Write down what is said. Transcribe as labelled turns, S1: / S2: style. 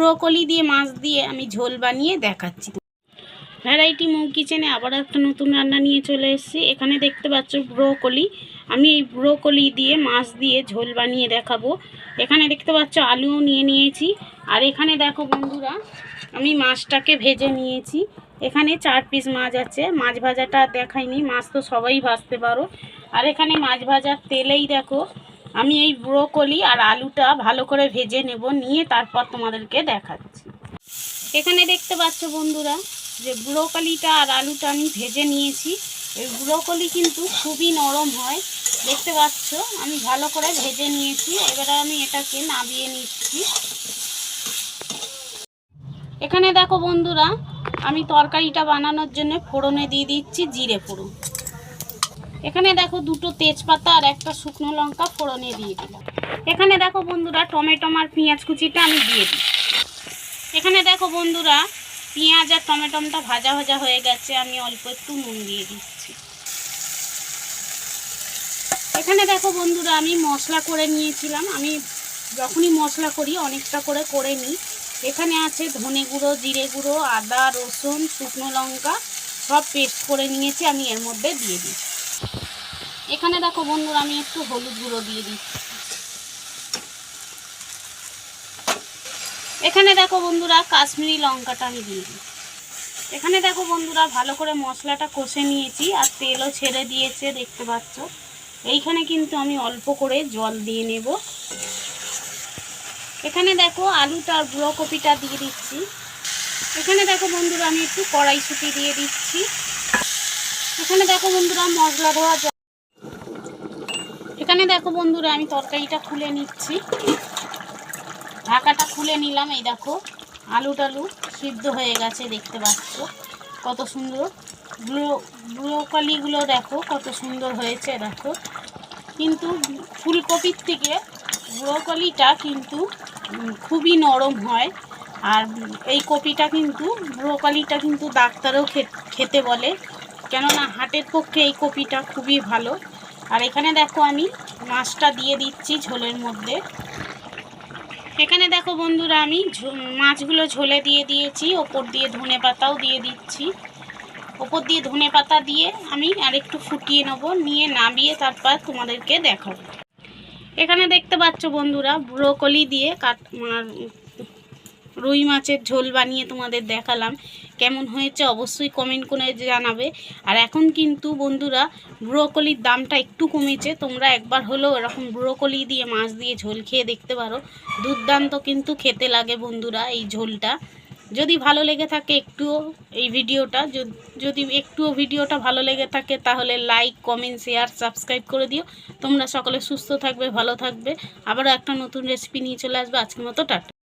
S1: Broccoli দিয়ে, মাছ দিয়ে আমি ঝোল বানিয়ে দেখাচ্ছি। ভ্যারাইটি মৌ কিচেনে আবার একটা নতুন রান্না নিয়ে চলে এসেছি। এখানে দেখতে পাচ্ছ ব্রোকলি। আমি এই ব্রোকলি দিয়ে, মাছ দিয়ে ঝোল বানিয়ে দেখাবো। এখানে দেখতে পাচ্ছ আলুও নিয়ে নিয়েছি। আর এখানে দেখো বন্ধুরা, আমি মাছটাকে ভেজে নিয়েছি। এখানে চার পিস মাছ আছে। মাছ ভাজাটা দেখাইনি। মাছ তো সবাই ভাজতে পারো। আর এখানে মাছ ভাজার তেলেই দেখো আমি এই ব্রোকলি আর আলুটা ভালো করে ভেজে নেব, নিয়ে তারপর তোমাদেরকে দেখাচ্ছি। এখানে দেখতে পাচ্ছ বন্ধুরা যে ব্রোকলিটা আর আলুটা আমি ভেজে নিয়েছি। এই ব্রোকলি কিন্তু খুবই নরম হয়। দেখতে পাচ্ছ, আমি ভালো করে ভেজে নিয়েছি। এবারে আমি এটাকে নামিয়ে নিচ্ছি। এখানে দেখো বন্ধুরা, আমি তরকারিটা বানানোর জন্য ফোড়নে দিয়ে দিচ্ছি জিরে ফোড়ন। এখানে দেখো দুটো তেজপাতা আর একটা শুকনো লঙ্কা ফোড়নে দিয়ে দিলাম। এখানে দেখো বন্ধুরা টমেটো আর পেঁয়াজ কুচিটা আমি দিয়ে দিই এখানে দেখো বন্ধুরা পেঁয়াজ আর টমেটোটা ভাজা ভাজা হয়ে গেছে, আমি অল্প একটু নুন দিয়ে দিচ্ছি। এখানে দেখো বন্ধুরা আমি মশলা করে নিয়েছিলাম, আমি যখনই মশলা করি অনেকটা করে করে নিই। এখানে আছে ধনে গুঁড়ো, জিরে গুঁড়ো, আদা, রসুন, শুকনো লঙ্কা সব পেস্ট করে নিয়েছি, আমি এর মধ্যে দিয়ে দিই এখানে দেখো বন্ধুরা, আমি একটু হলুদ গুঁড়ো দিয়ে দিচ্ছি। এখানে দেখো বন্ধুরা, কাশ্মীরি লঙ্কাটা আমি দিয়ে দিই এখানে দেখো বন্ধুরা, ভালো করে মশলাটা কষে নিয়েছি আর তেলও ছেড়ে দিয়েছে, দেখতে পাচ্ছ। এইখানে কিন্তু আমি অল্প করে জল দিয়ে নেব। এখানে দেখো আলুটা আর কপিটা দিয়ে দিচ্ছি। এখানে দেখো বন্ধুরা, আমি একটু কড়াইশুটি দিয়ে দিচ্ছি। এখানে দেখো বন্ধুরা, মশলা ধোয়া এখানে দেখো বন্ধুরা, আমি তরকারিটা খুলে নিচ্ছি। ঢাকাটা খুলে নিলাম, এই দেখো আলু টালু সিদ্ধ হয়ে গেছে, দেখতে পাচ্ছ কত সুন্দর। ব্রো, ব্রোকলিগুলো দেখো কত সুন্দর হয়েছে, দেখো। কিন্তু ফুলকপির থেকে ব্রোকলিটা কিন্তু খুবই নরম হয়, আর এই কপিটা কিন্তু, ব্রোকলিটা কিন্তু ডাক্তারও খেতে বলে। কেননা হাটের পক্ষে এই কপিটা খুবই ভালো। আর এখানে দেখো আমি মাছটা দিয়ে দিচ্ছি ঝোলের মধ্যে। এখানে দেখো বন্ধুরা আমি মাছগুলো ঝোলে দিয়ে দিয়েছি, ওপর দিয়ে ধনে পাতাও দিয়ে দিচ্ছি। ওপর দিয়ে ধনে পাতা দিয়ে আমি আরেকটু ফুটিয়ে নেব, নিয়ে নামিয়ে তারপর তোমাদেরকে দেখাবো। এখানে দেখতে পাচ্ছ বন্ধুরা, ব্রোকলি দিয়ে কাট আর রুই মাছের ঝোল বানিয়ে তোমাদের দেখালাম। কেমন হয়েছে অবশ্যই কমেন্ট করে জানাবে। আর এখন কিন্তু বন্ধুরা ব্রোকলির দামটা একটু কমেছে। তোমরা একবার হলেও এরকম ব্রোকলি দিয়ে মাছ দিয়ে ঝোল খেয়ে দেখতে পারো। দুর্দান্ত কিন্তু খেতে লাগে বন্ধুরা এই ঝোলটা। যদি ভালো লেগে থাকে একটুও এই ভিডিওটা। যদি- একটুও ভিডিওটা ভালো লেগে থাকে তাহলে লাইক কমেন্ট শেয়ার সাবস্ক্রাইব করে দিও। তোমরা সকলে সুস্থ থাকবে, ভালো থাকবে। আবারও একটা নতুন রেসিপি নিয়ে চলে আসবে। আজকের মতো টাটা।